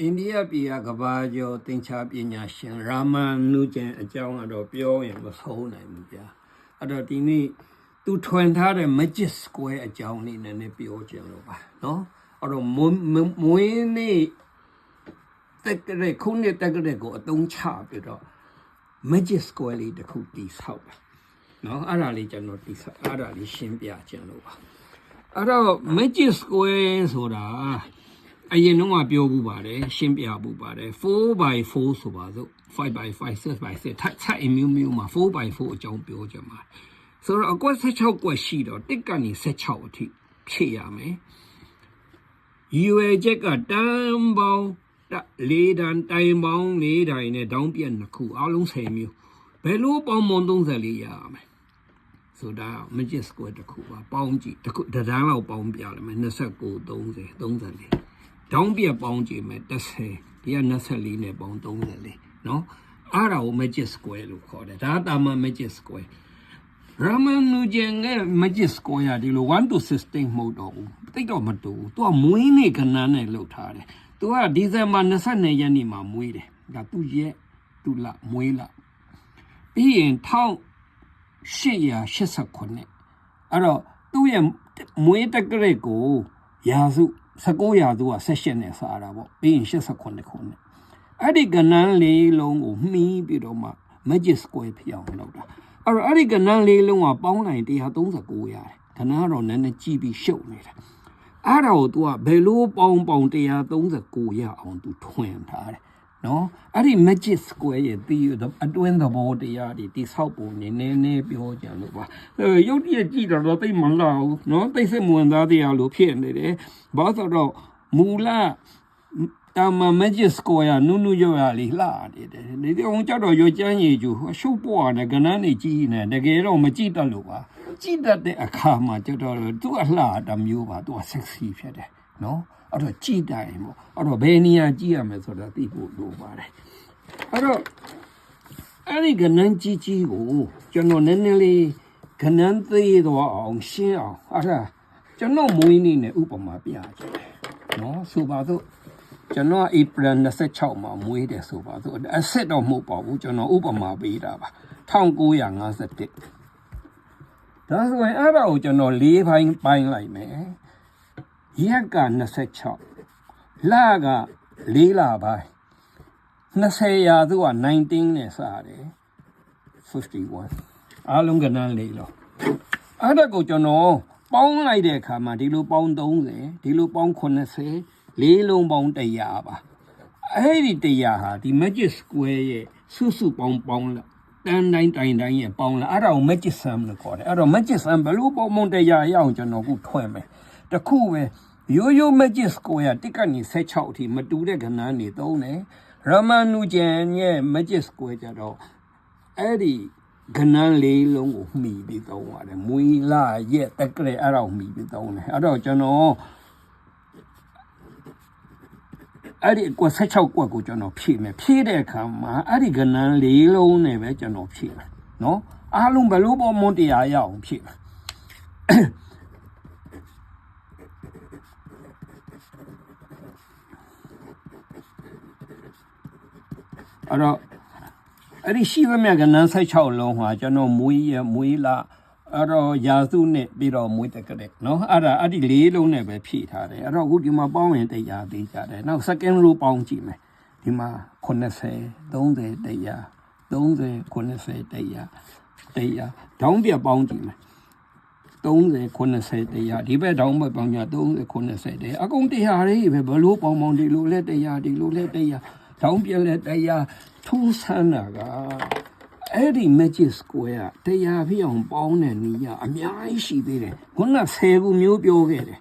အိန္ဒိယပြည်ကကဘာကျော်သင်္ချာပညာရှင်ရာမန်နူကျန်အကြောင်းကတော့ပြောရင်မဆုံးနိုင်ဘူးဗျာအဲ့တော့ဒီနေ့သူထွင်ထားတဲ့ Magic Square အကြောင်းလေးနည်းနည်းပြောချင်လို့ပါနော်အဲ့တော့မွေးမွေးနေ့တက်ကလေးခုနှစ်တက်ကလေးကိုအသုံးချပြီးတော့ Magic Square လေးတစ်ခုတည်ဆောက်တာနော်အဲ့ဒါလေးကျွန်တော်တည်ဆောက်အဲ့ဒါလေးရှင်းပြချင်လို့ပါအဲ့တော့ Magic Square ဆိုတာ အရင်တော့ကပြောဘူးပါတယ်ရှင်းပြဘူးပါတယ် 4x4 ဆိုပါစို့ 5x5 6x6 ထိုက်ထိုက်အမျိုးမျိုးမှာ 4x4 အကြောင်းပြောကြမှာဆိုတော့အကွက်16ကွက်ရှိတော့တစ်ကနေ16အထိဖြည့်ရမယ်ရွယ်ချက်ကတန်ပေါင်းလေးတန်တိုင်ပေါင်းလေးတိုင်နဲ့ဒေါင်းပြက်နှစ်ခုအလုံး10မျိုးဘယ်လိုပေါင်းမွန်34ရရမယ်ဆိုတာ magic square တစ်ခုပါပေါင်းကြည့်တစ်ခုတစ်ဒန်းလောက်ပေါင်းပြလိုက်မယ်29 30 34 ဒေါင်းပြက်ပေါင်းကြည့်မယ်30ဒီက24နဲ့ပေါင်း34เนาะအဲ့ဒါကို magic square လို့ခေါ်တယ်ဒါတာမန် magic square ရမန်နူဂျန်ရဲ့ magic square ဒီလို1 to 16မဟုတ်တော့ဘူးတိတ်တော့မတူဘူးသူကမွေးနေ့ကဏ္ဍနဲ့လှုပ်ထားတယ်သူကဒီဇင်ဘာ22ရက်နေ့မှာမွေးတယ်ဒါသူရဲ့သူလမွေးလပြီးရင်1889အဲ့တော့သူ့ရဲ့မွေးတက်ကရက်ကိုရာစု 19ရာစုက18နဲ့စားတာပေါ့ပြီးရင်89ခုနှစ်အဲ့ဒီကဏ္ဍလေးလုံးကိုမှီးပြီးတော့မှ magic square ဖြစ်အောင်လုပ်တာအဲ့တော့အဲ့ဒီကဏ္ဍလေးလုံးကပေါင်းလိုက်139ရတယ်ခဏတော့နည်းနည်းကြည့်ပြီးရှုပ်နေတယ်အဲ့ဒါကို तू ကဘယ်လိုပေါင်းပေါင်း139ရအောင် तू ထွင်ထားတယ် နော်အဲ့ဒီ magic square ရဲ့တီးအတွင်းသဘောတရားတွေတိဆောက်ပုံနေနေနေပြောကြလို့ပါအဲရုပ်တရက်ကြည့်တော့သိမလာဘူးနော်သိစိတ်မဝင်သားတရားလို့ဖြစ်နေတယ်ဘာလို့ဆိုတော့မူလတာမ magic square ကနုနုရောရလေးလှနေတယ်ဒီကောင်ကြတော့ရောကျန်းရည်ကျူရှုပ်ပွားနေကနန်းနေကြီးနေတကယ်တော့မကြည့်တတ်လို့ပါကြည့်တတ်တဲ့အခါမှာကြတော့သူကလှတာမျိုးပါသူက sexy ဖြစ်တယ်နော် အဲ့တော့ကြည့်တိုင်းပေါ့အဲ့တော့ဘယ်နေရာကြည့်ရမလဲဆိုတာသိဖို့လိုပါတယ်အဲ့တော့အဲ့ဒီကနန်းကြီးကြီးကိုကျွန်တော်နည်းနည်းလေးကနန်းသေးတော့အောင်ရှင်းအောင်အဲ့ဒါကျွန်တော်မွေးနေ့နဲ့ဥပမာပြချင်တယ်နော်ဆိုပါတော့ကျွန်တော်ဧပြီ26မှာမွေးတယ်ဆိုပါတော့အဆက်တော့မဟုတ်ပါဘူးကျွန်တော်ဥပမာပေးတာပါ1951ဒါဆိုရင်အဲ့ဒါကိုကျွန်တော်၄ဘိုင်းပိုင်းလိုက်မယ် ရက်က26လက၄လပိုင်း20ရာစုက19နဲ့စတယ်51အားလုံးကဏ္ဍလေးလို့အဲ့ဒါကိုကျွန်တော်ပေါင်းလိုက်တဲ့အခါမှာဒီလိုပေါင်း30ဒီလိုပေါင်း80လေးလုံးပေါင်း100ပါအဲ့ဒီ100ဟာဒီ magic square ရဲ့စုစုပေါင်းပေါင်းလာတန်းတိုင်းတိုင်းတိုင်းရဲ့ပေါင်းလာအဲ့ဒါကို magic sum လို့ခေါ်တယ်အဲ့တော့ magic sum ဘယ်လိုပေါင်းပေါင်း100ရအောင်ကျွန်တော်ခုထွင်မယ် တခုပဲရိုးရိုး magic square တစ်ကနေ16အထိမတူတဲ့ကဏ္ဍနေသုံးတယ်ရမန်နူဂျန်ရဲ့ magic square ကြတော့အဲ့ဒီကဏ္ဍလေးလုံးကိုမှီပြီးသုံးရတယ်မွေးလာရဲ့တက်ကလေးအဲ့ဒါကိုမှီပြီးသုံးတယ်အဲ့တော့ကျွန်တော်အဲ့ဒီကွက်16ကွက်ကိုကျွန်တော်ဖြည့်မယ်ဖြည့်တဲ့အခါမှာအဲ့ဒီကဏ္ဍလေးလုံးနဲ့ပဲကျွန်တော်ဖြည့်မယ်နော်အားလုံးဘလို့ပေါ်မွန်တရားရအောင်ဖြည့်မယ် အဲ့တော့အဲ့ဒီရှိသမျှကဏ္ဍ16လုံးဟာကျွန်တော်မွေးရမွေးလာအဲ့တော့ယာစုနဲ့ပြီးတော့မွေးတက်ကရက်နော်အဲ့ဒါအဲ့ဒီ၄လုံးနဲ့ပဲဖြည့်ထားတယ်အဲ့တော့အခုဒီမှာပေါင်းရင်တရားသေးကြတယ်နောက် second row ပေါင်းကြည့်မယ်ဒီမှာ80 30တရား30 90တရားတရားဒေါင်းပြပေါင်းကြည့်မယ်30 90တရားဒီဘက်တောင်းဘက်ပေါင်းကြ30 90တရားအကုန်တရားတွေပဲဘလို့ပေါင်းပေါင်းဒီလိုလဲတရားဒီလိုလဲတရား ဒေါင်းပြလဲတရားထူးဆန်းတာကအဲ့ဒီ magic square ကတရားဖြစ်အောင်ပေါင်းတဲ့နေရာအများကြီးရှိသေးတယ်ခုန10ခုမျိုးပြောခဲ့တယ်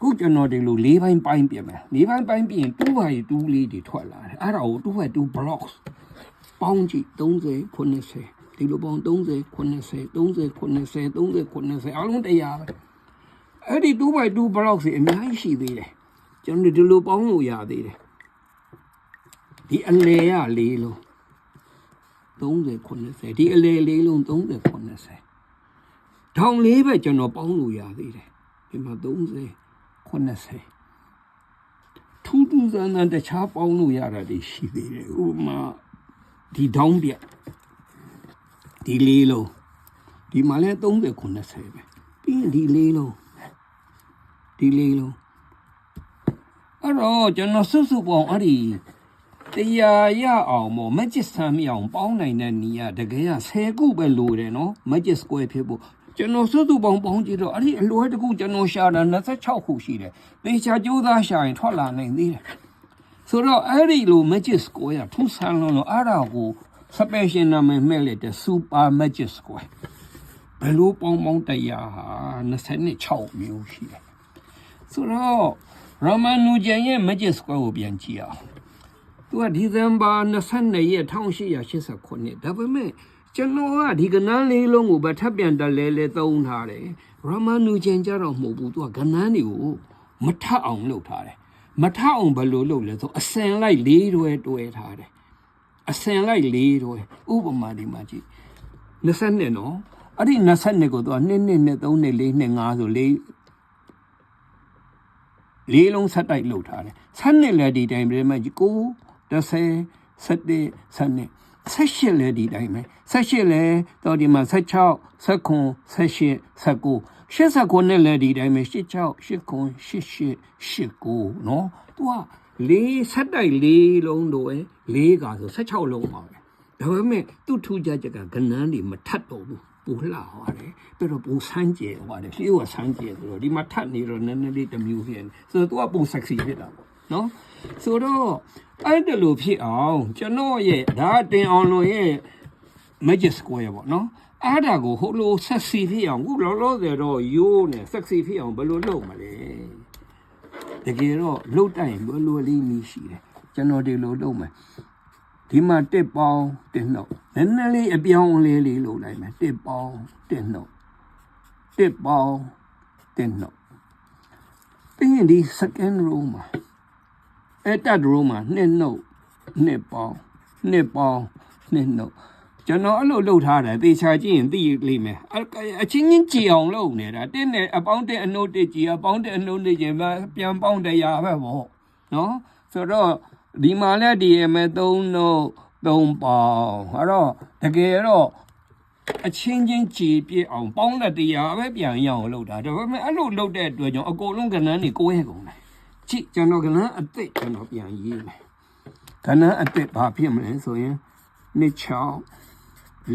ခုကျွန်တော်ဒီလို၄ဘိုင်းပိုင်းပြင်မယ်၄ဘိုင်းပိုင်းပြင်2ဘိုင်း2လေးတွေထွက်လာတယ်အဲ့ဒါကို2ဘိုင်း2 blocks ပေါင်းကြည့်30 90ဒီလိုပေါင်း30 90 30 90 30 90အလုံးတရားပဲအဲ့ဒီ2 by 2 block စီအများကြီးရှိသေးတယ်ကျွန်တော်ဒီလိုပေါင်းလို့ရသေးတယ် ဒီအလေရလေးလုံး30 90ဒီအလေလေးလုံး30 90ထောင်လေးပဲကျွန်တော်ပေါင်းလို့ရသေးတယ်ဒီမှာ30 90ထူးထူးဆန်းဆန်းတခြားပေါင်းလို့ရတာတွေရှိသေးတယ်ဥပမာဒီတောင်းပြဒီလေးလုံးဒီမှာလဲ30 90ပဲပြီးရင်ဒီလေးလုံးဒီလေးလုံးအဲ့တော့ကျွန်တော်စွတ်စွတ်ပေါင်းအဲ့ဒီ တရားရအောင်မို့ magic ဆမ်းမအောင်ပေါင်းနိုင်တဲ့နီးရတကယ်က10ခုပဲလိုတယ်နော် magic square ဖြစ်ဖို့ကျွန်တော်စွတ်စွတ်ပေါင်းပေါင်းကြည့်တော့အဲ့ဒီအလွယ်တကူကျွန်တော်ရှာတာ26ခုရှိတယ်သေချာကြိုးစားရှာရင်ထွက်လာနိုင်သေးတယ်ဆိုတော့အဲ့ဒီလို magic square ကထူးဆန်းလို့လို့အဲ့ဒါကို special နာမည်မဲ့လိုက်တဲ့ super magic square ဘယ်လိုပေါင်းပေါင်းတရားဟာ26မျိုးရှိတယ်ဆိုတော့ရမန်နူဂျန်ရဲ့ magic square ကိုပြန်ကြည့်အောင် သူကဒီဇင်ဘာ22ရက်1889ဒါပေမဲ့ကျွန်တော်ကဒီကနန်းလေးလုံးကိုဗထပ်ပြန်တက်လဲလဲသုံးထားတယ်ရမန်နူဂျန်ကြတော့မဟုတ်ဘူးသူကကနန်းတွေကိုမထပ်အောင်လုပ်ထားတယ်မထပ်အောင်ဘယ်လိုလုပ်လဲဆိုအစင်လိုက်လေးတွဲတွဲထားတယ်အစင်လိုက်လေးတွဲဥပမာဒီမှာကြည့်22နော်အဲ့ဒီ22ကိုသူက2 2 2 3 2 4 2 5ဆိုလေးလေးလုံးဆက်တိုက်လုပ်ထားတယ်ဆက်နှစ်လည်းဒီတိုင်းပဲမှကို 30 17 17 18လည်းဒီတိုင်းပဲ18လည်းတော့ဒီမှာ16 19 18 19 89နဲ့လည်းဒီတိုင်းပဲ86 89 88 89เนาะသူကလေးဆက်တိုက်လေးလုံးတော့ပဲလေးကဆို16လုံးပါပဲဒါပေမဲ့သူ့ထူးခြားချက်ကကနန်းတွေမထတ်တော့ဘူးပူလှသွားတယ်ပြီးတော့ပူဆန်းကျဲသွားတယ်လျှို့ကဆန်းကျဲဆိုတော့ဒီမှာထတ်နေတော့နည်းနည်းလေးတစ်မျိုးဖြစ်နေဆိုတော့သူကပူ sexy ဖြစ်တာပေါ့ နော်ဆိုတော့အဲ့ဒါလိုဖြစ်အောင်ကျွန်တော်ရဲ့ဒါတင်အောင်လို့ရဲ့ magic square ပေါ့နော်အဲ့ဒါကိုဟိုလို sexy ဖြစ်အောင်ခုလောလောဆယ်တော့ရိုးနေ sexy ဖြစ်အောင်ဘယ်လိုလုပ်မလဲတကယ်တော့လှုပ်တိုင်ဘယ်လိုလေးနည်းရှိတယ်ကျွန်တော်ဒီလိုလုပ်မယ်ဒီမှာတစ်ပေါင်းတစ်နှုတ်နည်းနည်းလေးအပြောင်းအလဲလေးလုပ်လိုက်မယ်တစ်ပေါင်းတစ်နှုတ်တစ်ပေါင်းတစ်နှုတ်ပြီးရင်ဒီ second row မှာ အဲ့တက် row မှာနှစ်နှုတ်နှစ်ပေါင်းနှစ်ပေါင်းနှစ်နှုတ်ကျွန်တော်အဲ့လိုလုပ်ထားတယ်သေချာကြည့်ရင်သိလိမ့်မယ်အအချင်းချင်းကြည်အောင်လုပ်နေတာတင်းနဲ့အပေါင်းတဲ့အနှုတ်တစ်ကြည်အပေါင်းတဲ့အနှုတ်တစ်ကြည်ပြန်ပေါင်းတရားပဲပေါ့နော်ဆိုတော့ဒီမှာလည်းဒီရမယ်၃နှုတ်၃ပေါင်းအဲ့တော့တကယ်တော့အချင်းချင်းကြည်ပြည့်အောင်ပေါင်းတဲ့တရားပဲပြန်ရအောင်လုပ်တာဒါပေမဲ့အဲ့လိုလုပ်တဲ့အတွက်ကြောင့်အကုန်လုံးကဏ္ဍနေကိုယ်ရဲ့ကုန်တယ် ကြည့်ကျွန်တော်ကဏ္ဍအစ်စ်ကျွန်တော်ပြန်ရေးမယ်ကဏ္ဍအစ်စ်ဘာဖြစ်မလဲဆိုရင်နှစ်6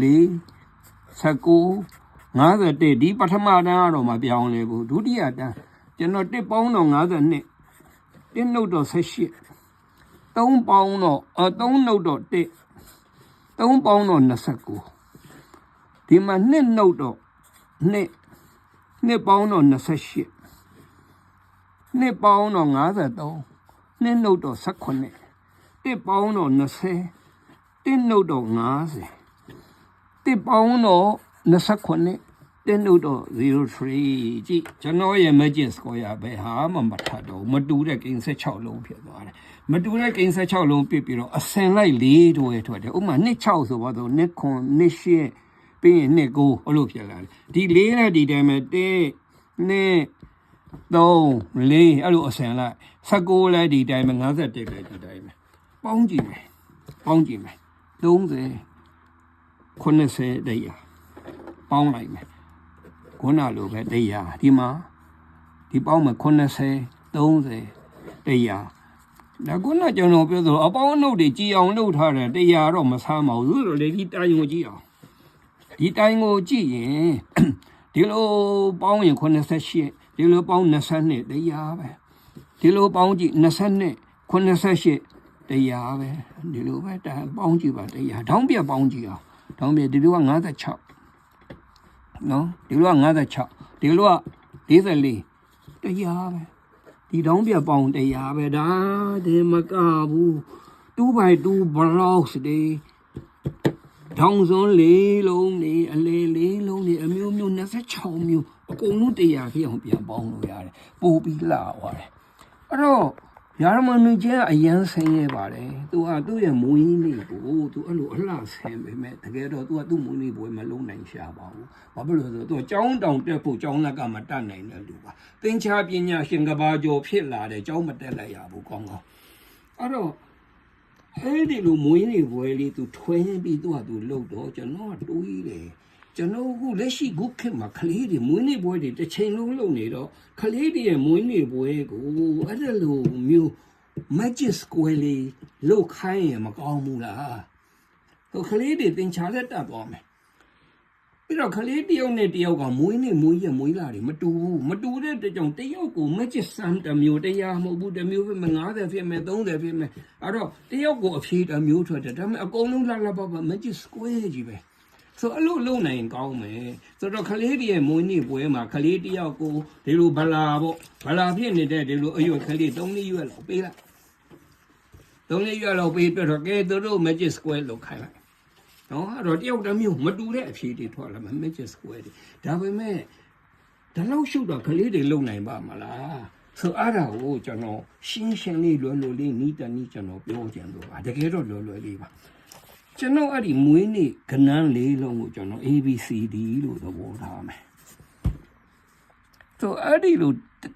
4 19 51ဒီပထမတန်းကတော့မပြောင်းလဲဘူးဒုတိယတန်းကျွန်တော်တစ်ပေါင်းတော့52တစ်နှုတ်တော့18 3ပေါင်းတော့အ3နှုတ်တော့1 3ပေါင်းတော့29ဒီမှာ2နှုတ်တော့2 2ပေါင်းတော့28 2ပေါင်းတော့53 2နှုတ်တော့18 1ပေါင်းတော့20 1နှုတ်တော့50တစ်ပေါင်းတော့29တင်းတို့တော့03ကြည့်ကျွန်တော်ရဲ့ magic score ရပဲဟာမမထတော့မတူတဲ့ကိန်း16လုံးဖြစ်သွားတယ်မတူတဲ့ကိန်း16လုံးပြစ်ပြီးတော့အစင်လိုက်၄တို့ရထွက်တယ်ဥပမာ26ဆိုတော့နှစ်ခွန်နှစ်ရှစ်ပြီးရင်နှစ်ကိုအဲ့လိုဖြစ်လာတယ်ဒီ၄နဲ့ဒီတိုင်းပဲတင်းနှစ် 3 4အဲ့လိုအစင်လိုက်19လည်းဒီတိုင်းပဲ51လည်းဒီတိုင်းပဲပေါင်းကြည့်မယ်ပေါင်းကြည့်မယ်30 80တရားပေါင်းလိုက်မယ်ခုနလိုပဲတရားဒီမှာဒီပေါင်းမယ်80 30တရားဒါခုနကျွန်တော်ပြောသလိုအပေါင်းအနှုတ်တွေကြည်အောင်လုပ်ထားတယ်တရားတော့မဆမ်းပါဘူးဆိုတော့လေဒီတိုင်းကိုကြည့်အောင်ဒီတိုင်းကိုကြည့်ရင်ဒီလိုပေါင်းရင်88 ဒီလိုပေါင်း22တရားပဲဒီလိုပေါင်းကြည့်22 88တရားပဲဒီလိုပဲတန်ပေါင်းကြည့်ပါတရားတောင်းပြပေါင်းကြည့်အောင်တောင်းပြဒီလိုက56နော်ဒီလိုက56ဒီလိုက44တရားပဲဒီတောင်းပြပေါင်းတရားပဲဒါဒီမကဘူး2 by 2 blocks တွေထောင်စွန်းလေးလုံးနေအလေလေးလုံးနေအမျိုးမျိုး26မျိုး အကုန်လုံးတရားဖြစ်အောင်ပြန်ပေါင်းလို့ရတယ်ပို့ပြီးလာသွားတယ်အဲ့တော့ယာရမနူကျဲအရန်ဆင်းရဲပါတယ်သူကသူ့ရဲ့မွေးနေ့ကိုသူအဲ့လိုအလှဆင်းပေမဲ့တကယ်တော့သူကသူ့မွေးနေ့ပွဲမလုံးနိုင်ရှာပါဘူးဘာဖြစ်လို့လဲဆိုတော့သူကကျောင်းတောင်တက်ဖို့ကျောင်းလက်ကမတတ်နိုင်တဲ့လူပါသင်္ချာပညာရှင်ကဘာကျော်ဖြစ်လာတယ်ကျောင်းမတက်လိုက်ရဘူးကောင်းကောင်းအဲ့တော့အဲ့ဒီလိုမွေးနေ့ပွဲလေးသူထွင်းပြီးသူကသူလှုပ်တော့ကျွန်တော်ကတွေးတယ် ကျွန်တော်အခုလက်ရှိခုခေတ်မှာကလေးတွေမွေးနေ့ပွဲတွေတစ်ချိန်လုံးလုပ်နေတော့ကလေးတွေရဲ့မွေးနေ့ပွဲကိုအဲ့ဒါလိုမျိုး magic square လေးလုတ်ခိုင်းရင်မကောင်းဘူးလားဟိုကလေးတွေသင်ချာလက်တက်သွားမယ်ပြီးတော့ကလေးတယောက်နဲ့တယောက်ကမွေးနေ့မွေးရမွေးလာတွေမတူဘူးမတူတဲ့တကြောင်တယောက်ကို magic sum တစ်မျိုးတရားမဟုတ်ဘူးတစ်မျိုးဖြစ်မယ်90ဖြစ်မယ်30ဖြစ်မယ်အဲ့တော့တယောက်ကိုအဖြေတစ်မျိုးထွက်တယ်ဒါပေမဲ့အကုန်လုံးလှလှပပ magic square ကြီးပဲ ဆိုအဲ့လိုလုံနိုင်ကောင်းမယ်ဆိုတော့ကလေးတွေရဲ့မွေးနေ့ပွဲမှာကလေးတယောက်ကိုဒီလိုဗလာပေါ့ဗလာဖြစ်နေတဲ့ဒီလိုအရွယ်ကလေး၃လေးရွယ်လောက်ပေးလိုက်သုံးလေးရွက်လောက်ပေးပြတော့ကဲသူတို့ magic square လောက်ခိုင်းလိုက်နော်အဲ့တော့တယောက်တစ်မျိုးမတူတဲ့အဖြေတွေထွက်လာမှာ magic square တွေဒါပေမဲ့ဒါလောက်ရှုပ်တော့ကလေးတွေလုံနိုင်ပါမလားဆိုအဲ့ဒါကိုကျွန်တော်ရှင်းရှင်းလေးလွယ်လွယ်လေးနီးတနီးကျွန်တော်ပြောချင်တော့ပါတကယ်တော့လွယ်လွယ်လေးပါ ကျွန်တော်အဲ့ဒီမွေးနေ့ကနန်းလေးလုံးကိုကျွန်တော် ABCD လို့သဘောထားမယ်ဆိုအဲ့ဒီလို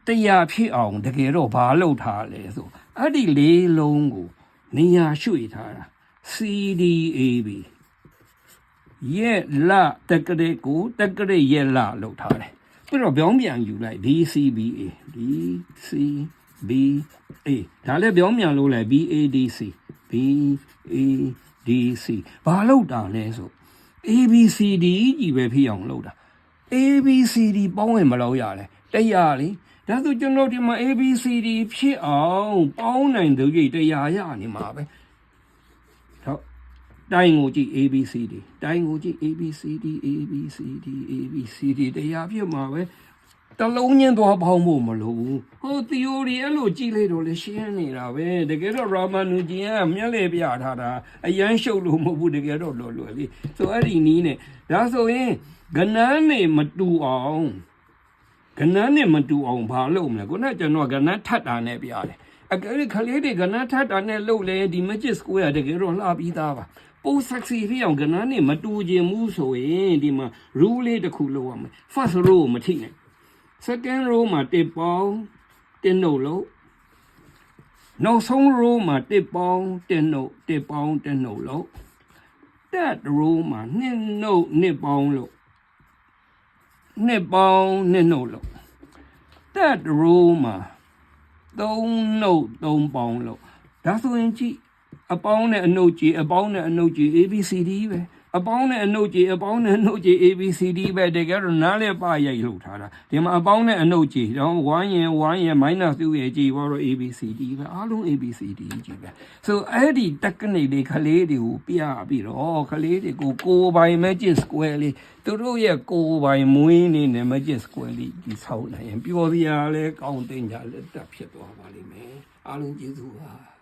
တရားဖြစ်အောင်တကယ်တော့ဘာလုပ်ထားလဲဆိုအဲ့ဒီလေးလုံးကို နေရာရွှေ့ထားတာ CDAB ရဲ့လာတက်ကလေးကိုတက်ကလေးရဲ့လာလောက်ထားတယ်ပြီးတော့ပြောင်းပြန်ယူလိုက် DCBA DCBA ဒါလည်းပြောင်းပြန်လို့လိုက် BADC BADC ဘာလောက်တာလဲဆို ABCD ကြီးပဲဖြစ်အောင်လုပ်တာ ABCD ပေါင်းရင်မလောက်ရလဲတရားလေဒါဆိုကျွန်တော်ဒီမှာ ABCD ဖြစ်အောင်ပေါင်းနိုင်သူကြီးတရားရနေမှာပဲဟုတ်တိုင်းကိုကြည့် ABCD တိုင်းကိုကြည့် ABCD ABCD ABCD တရားဖြစ်မှာပဲ တလုံးချင်းသွားပေါင်းဖို့မလိုဘူးဟို theory အဲ့လိုကြည့်လိုက်တော့လေရှင်းနေတာပဲတကယ်တော့ Ramanujan ကမျက်လေပြထားတာအရန်ရှုပ်လို့မဟုတ်ဘူးတကယ်တော့လွယ်လွယ်လေးဆိုအဲ့ဒီနီးနဲ့ဒါဆိုရင်ကနန်းနေမတူအောင်ကနန်းနဲ့မတူအောင်ဘာလုပ်မလဲခုနကကျွန်တော်ကနန်းထပ်တာနဲ့ပြရတယ်အကယ်၍ခလေးတွေကနန်းထပ်တာနဲ့လုပ်လေဒီ magic square တကယ်တော့လှပြီးသားပါပိုး sexy ဖြစ်အောင်ကနန်းနဲ့မတူခြင်းမှုဆိုရင်ဒီမှာ rule လေးတစ်ခုလုပ်ရမယ် first row ကိုမထိနဲ့ second row မှာတစ်ပေါင်းတစ်နှုတ်လို့နောက်ဆုံး row မှာတစ်ပေါင်းတစ်နှုတ်တစ်ပေါင်းတစ်နှုတ်လို့ third row မှာနှစ်နှုတ်နှစ်ပေါင်းလို့နှစ်ပေါင်းနှစ်နှုတ်လို့တက်ရိုးမှာသုံးနှုတ်သုံးပေါင်းလို့ဒါဆိုရင်ကြည့်အပေါင်းနဲ့အနှုတ်ကြီးအပေါင်းနဲ့အနှုတ်ကြီး ABCD ပဲ အပေါင်းနဲ့အနှုတ်ကြီးအပေါင်းနဲ့အနှုတ်ကြီး ABCD ပဲတကယ်တော့နားလဲပါရိုက်လို့ထားတာဒီမှာအပေါင်းနဲ့အနှုတ်ကြီးတော့1ရင်1ရင် minus 2ရဲ့ကြီးဘောတော့ ABCD ပဲအားလုံး ABCD ကြီးပဲဆိုအဲ့ဒီ technique တွေကလေးတွေကိုပြပြီးတော့ကလေးတွေကိုကိုယ်ပိုင် magic square လေးသူတို့ရဲ့ကိုယ်ပိုင်မွေးနေတဲ့ magic square လေးဒီဆောက်နိုင်ရင်ပျော်စရာလဲကောင်းတင်ကြလက်တက်ဖြစ်သွားပါလိမ့်မယ်အားလုံးကျေးဇူးပါ